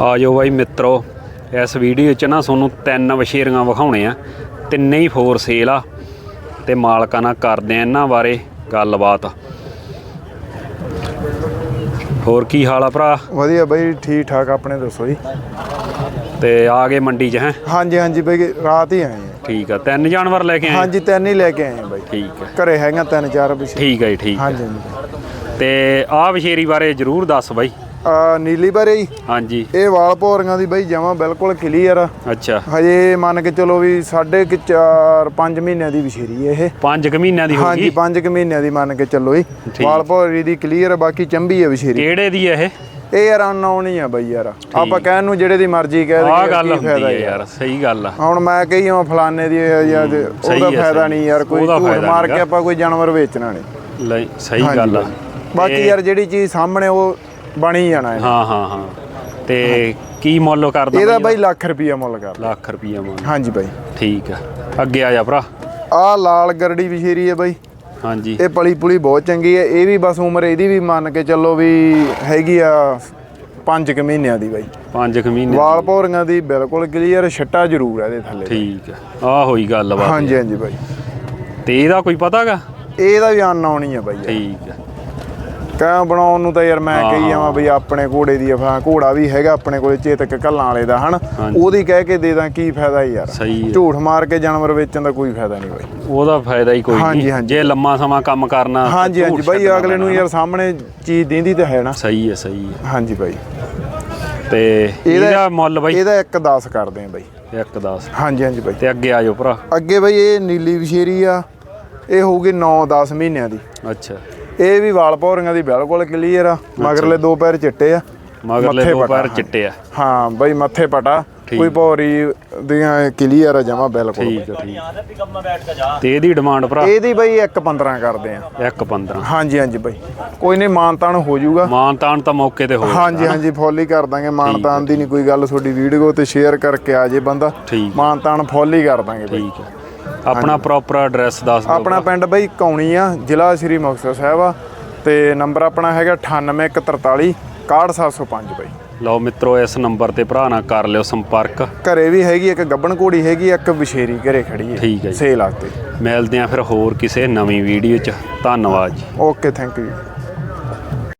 ਆ ਜਾਓ ਬਾਈ ਮਿੱਤਰੋ ਇਸ ਵੀਡੀਓ 'ਚ ਨਾ ਤੁਹਾਨੂੰ ਤਿੰਨ ਵਸ਼ੇਰੀਆਂ ਵਿਖਾਉਣੇ ਆ ਤਿੰਨੇ ਹੀ ਫੋਰ ਸੇਲ ਆ ਤੇ ਮਾਲਕਾਂ ਨਾਲ ਕਰਦੇ ਆ ਇਹਨਾਂ ਬਾਰੇ ਗੱਲਬਾਤ। ਹੋਰ ਕੀ ਹਾਲ ਆ ਭਰਾ? ਵਧੀਆ ਬਾਈ ਠੀਕ ਠਾਕ ਆਪਣੇ ਦੱਸੋ ਜੀ। ਤੇ ਆ ਗਏ ਮੰਡੀ 'ਚ ਹੈ? ਹਾਂਜੀ ਹਾਂਜੀ ਬਾਈ ਰਾਤ ਹੀ ਆਏ ਆ। ਠੀਕ ਆ ਤਿੰਨ ਜਾਨਵਰ ਲੈ ਕੇ ਆਏ ਹਾਂਜੀ ਤਿੰਨ ਹੀ ਲੈ ਕੇ ਆਏ ਆ ਬਾਈ। ਠੀਕ ਆ। ਘਰੇ ਹੈਗਾ ਤਿੰਨ ਚਾਰ ਵਿਸ਼ੇ ਠੀਕ ਆ ਜੀ ਠੀਕ ਆ। ਹਾਂਜੀ ਤੇ ਆਹ ਵਸ਼ੇਰੀ ਬਾਰੇ ਜਰੂਰ ਦੱਸ ਬਾਈ। ਆ ਨੀਲੀ ਬਾਰੇ ਜੀ ਹਾਂਜੀ। ਇਹ ਵਾਲ ਭੋਰੀਆਂ ਦੀ ਬਾਈ ਜਮਾ ਬਿਲਕੁਲ ਕਲੀਅਰ ਆ। ਅੱਛਾ। ਹਜੇ ਮੰਨ ਕੇ ਚਲੋ ਵੀ ਸਾਢੇ ਕੁ ਚਾਰ 5 ਮਹੀਨਿਆਂ ਦੀ ਵਿਸ਼ੇਰੀ ਇਹ। ਪੰਜ ਕੁ ਮਹੀਨਿਆਂ ਦੀ ਹੋ ਹਾਂਜੀ ਗਈ 5 ਕੁ ਮਹੀਨਿਆਂ ਦੀ ਮੰਨ ਕੇ ਚੱਲੋ ਜੀ। ਵਾਲ ਭੋਰੀ ਦੀ ਕਲੀਅਰ ਬਾਕੀ ਚੰਬੀ ਆ ਵਿਸ਼ੇਰੀ ਕਿਹੜੇ ਦੀ ਇਹ? ਇਹ ਯਾਰ ਅਨਨੋਨ ਹੀ ਆ ਬਾਈ ਯਾਰ। ਆਪਾਂ ਕਹਿਣ ਨੂੰ ਜਿਹੜੇ ਦੀ ਮਰਜ਼ੀ ਕਹਿ ਆਹ ਦੇ ਗੱਲ ਹੁੰਦੀ ਹੈ ਯਾਰ। ਸਹੀ ਗੱਲ ਆ। ਹੁਣ ਮੈਂ ਕਹੀ ਹਾਂ ਫਲਾਣੇ ਦੀ ਸਹੀ ਉਹਦਾ ਹੈ, ਫਾਇਦਾ। ਨਹੀਂ ਯਾਰ ਕੋਈ ਝੂਠ ਮਾਰ। ਕੇ ਆਪਾਂ ਕੋਈ ਜਾਨਵਰ ਵੇਚਣਾ ਨਹੀਂ। ਸਹੀ ਗੱਲ ਆ। ਬਾਕੀ ਯਾਰ ਜਿਹੜੀ ਚੀਜ਼ ਸਾਹਮਣੇ ਉਹ ਬਣੀ ਜਾਣਾ ਹੈ ਹਾਂ ਹਾਂ ਹਾਂ। ਤੇ ਕੀ ਮੁੱਲ ਕਰਦਾ ਇਹਦਾ ਬਾਈ ਲੱਖ ਰੁਪਈਆ ਮੁੱਲ ਕਰ ਲੱਖ ਰੁਪਈਆ ਮੁੱਲ। ਹਾਂਜੀ ਬਾਈ। ਠੀਕ ਆ। ਅੱਗੇ ਆ ਜਾ ਭਰਾ। ਆਹ ਲਾਲ ਗਰੜੀ ਵਿਸ਼ੇਰੀ ਹੈ ਬਾਈ। ਹਾਂਜੀ। ਇਹ ਪਲੀ ਪੁਲੀ ਬਹੁਤ ਚੰਗੀ ਹੈ। ਇਹ ਵੀ ਬਸ ਉਮਰ ਇਹਦੀ ਵੀ ਮੰਨ ਕੇ ਚੱਲੋ ਵੀ ਹੈਗੀ ਆ 5 ਕੁ ਮਹੀਨਿਆਂ ਦੀ ਬਾਈ। ਪੰਜ ਕੁ ਮਹੀਨੇ ਵਾਲ ਭੌਰੀਆਂ ਦੀ ਬਿਲਕੁਲ ਕਲੀਅਰ ਛੱਟਾ ਜ਼ਰੂਰ ਹੈ ਇਹਦੇ ਥੱਲੇ ਠੀਕ ਆ। ਆ ਹੋਈ ਗੱਲ ਬਾਤ ਹਾਂਜੀ ਹਾਂਜੀ ਬਾਈ। ਤੇ ਇਹਦਾ ਕੋਈ ਪਤਾਗਾ ਇਹਦਾ ਵੀ ਅੰਨ ਆਉਣੀ ਹੈ ਬਾਈ। ਠੀਕ ਆ। ਕਹਿ ਬਣਾਉਣ ਨੂੰ ਤਾਂ ਯਾਰ ਮੈਂ ਕਹੀ। ਜਾਵਾਂ ਬਈ ਆਪਣੇ ਘੋੜੇ ਦੀ ਅਫਾ ਘੋੜਾ ਵੀ ਹੈਗਾ ਆਪਣੇ ਕੋਲੇ ਚੇਤਕ ਕੱਲਾਂ ਵਾਲੇ ਦਾ ਹਨ। ਉਹਦੀ ਕਹਿ ਕੇ ਦੇ ਦਾਂ ਕੀ ਫਾਇਦਾ ਯਾਰ। ਝੂਠ ਮਾਰ ਕੇ ਜਾਨਵਰ ਵੇਚਣ ਦਾ ਕੋਈ ਫਾਇਦਾ ਨਹੀਂ ਬਾਈ। ਉਹਦਾ ਫਾਇਦਾ ਹੀ ਕੋਈ ਨਹੀਂ। ਜੇ ਲੰਮਾ ਸਮਾਂ ਕੰਮ ਕਰਨਾ ਹਾਂਜੀ ਹਾਂਜੀ। ਬਾਈ ਅਗਲੇ ਨੂੰ। ਯਾਰ ਸਾਹਮਣੇ ਚੀਜ਼ ਦਿੰਦੀ ਤਾਂ ਹੈ ਨਾ। ਸਹੀ ਹੈ ਸਹੀ ਹੈ। ਹਾਂਜੀ ਬਾਈ। ਤੇ ਇਹਦਾ ਮੁੱਲ ਬਾਈ? ਇਹਦਾ ਇੱਕ 10 ਕਰਦੇ ਆ ਬਾਈ। ਇੱਕ 10 ਹਾਂਜੀ ਹਾਂਜੀ ਬਾਈ। ਤੇ ਅੱਗੇ ਆ ਜਾਓ ਭਰਾ। ਅੱਗੇ ਬਾਈ ਇਹ ਨੀਲੀ ਵਿਸ਼ੇਰੀ ਆ। ਇਹ ਹੋਊਗੀ 9-10 ਮਹੀਨਿਆਂ ਦੀ। ਅੱਛਾ। ਇਹ ਵੀ ਵਾਲ ਭੌਰੀਆਂ ਦੀ ਬਿਲਕੁਲ ਕਲੀਅਰ ਆ ਮਗਰਲੇ ਦੋ ਪੈਰ ਚਿੱਟੇ ਆ ਮਗਰਲੇ ਦੋ ਪੈਰ। ਚਿੱਟੇ ਆ। ਹਾਂ ਬਾਈ ਮੱਥੇ ਪਟਾ। ਕੋਈ ਭੌਰੀ ਦੀਆਂ ਕਲੀਅਰ ਆ ਜਮਾ ਬਿਲਕੁਲ। ਠੀਕ ਆ ਠੀਕ ਤੇ ਇਹਦੀ ਡਿਮਾਂਡ ਭਰਾ? ਇਹਦੀ ਬਈ 1.15 ਕਰਦੇ ਆ। ਇੱਕ 15 ਹਾਂਜੀ ਹਾਂਜੀ ਬਈ। ਕੋਈ ਨਹੀਂ ਮਾਨਤਾਨ ਹੋ ਜਾਊਗਾ। ਮਾਨ ਤਾਨ ਤਾਂ ਮੌਕੇ ਤੇ ਹੋ ਹਾਂਜੀ ਹਾਂਜੀ ਫੁੱਲ ਹੀ ਕਰ ਦਾਂਗੇ। ਮਾਨਤਾਨ ਦੀ ਨਹੀਂ ਕੋਈ ਗੱਲ ਤੁਹਾਡੀ ਵੀਡੀਓ ਤੇ ਸ਼ੇਅਰ ਕਰਕੇ ਆ ਜੇ ਬੰਦਾ। ਮਾਨਤਾਨ ਫੁੱਲ ਹੀ ਕਰ ਦਾਂਗੇ ਬਈ। ਠੀਕ ਹੈ ਆਪਣਾ ਪ੍ਰੋਪਰ ਐਡਰੈਸ ਦੱਸ ਦਿਓ ਆਪਣਾ ਪਿੰਡ ਬਈ ਕੌਣੀ ਆ ਜ਼ਿਲ੍ਹਾ ਸ੍ਰੀ ਮੁਕਤਸਰ ਸਾਹਿਬ ਆ ਤੇ ਨੰਬਰ ਆਪਣਾ ਹੈਗਾ 98143 61705 ਬਈ। ਲਓ ਮਿੱਤਰੋ ਇਸ ਨੰਬਰ ਤੇ ਭਰਾ ਨਾਲ ਕਰ ਲਿਓ ਸੰਪਰਕ। ਘਰੇ ਵੀ ਹੈਗੀ ਇੱਕ ਗੱਬਣ ਘੋੜੀ ਹੈਗੀ ਇੱਕ ਵਿਸ਼ੇਰੀ ਘਰੇ ਖੜੀ ਹੈ। ਠੀਕ ਹੈ ਜੀ। ਸੇਲ ਆਤੇ ਮਿਲਦੇ ਆ ਫਿਰ ਹੋਰ ਕਿਸੇ ਨਵੀਂ ਵੀਡੀਓ 'ਚ। ਧੰਨਵਾਦ ਜੀ। Okay thank you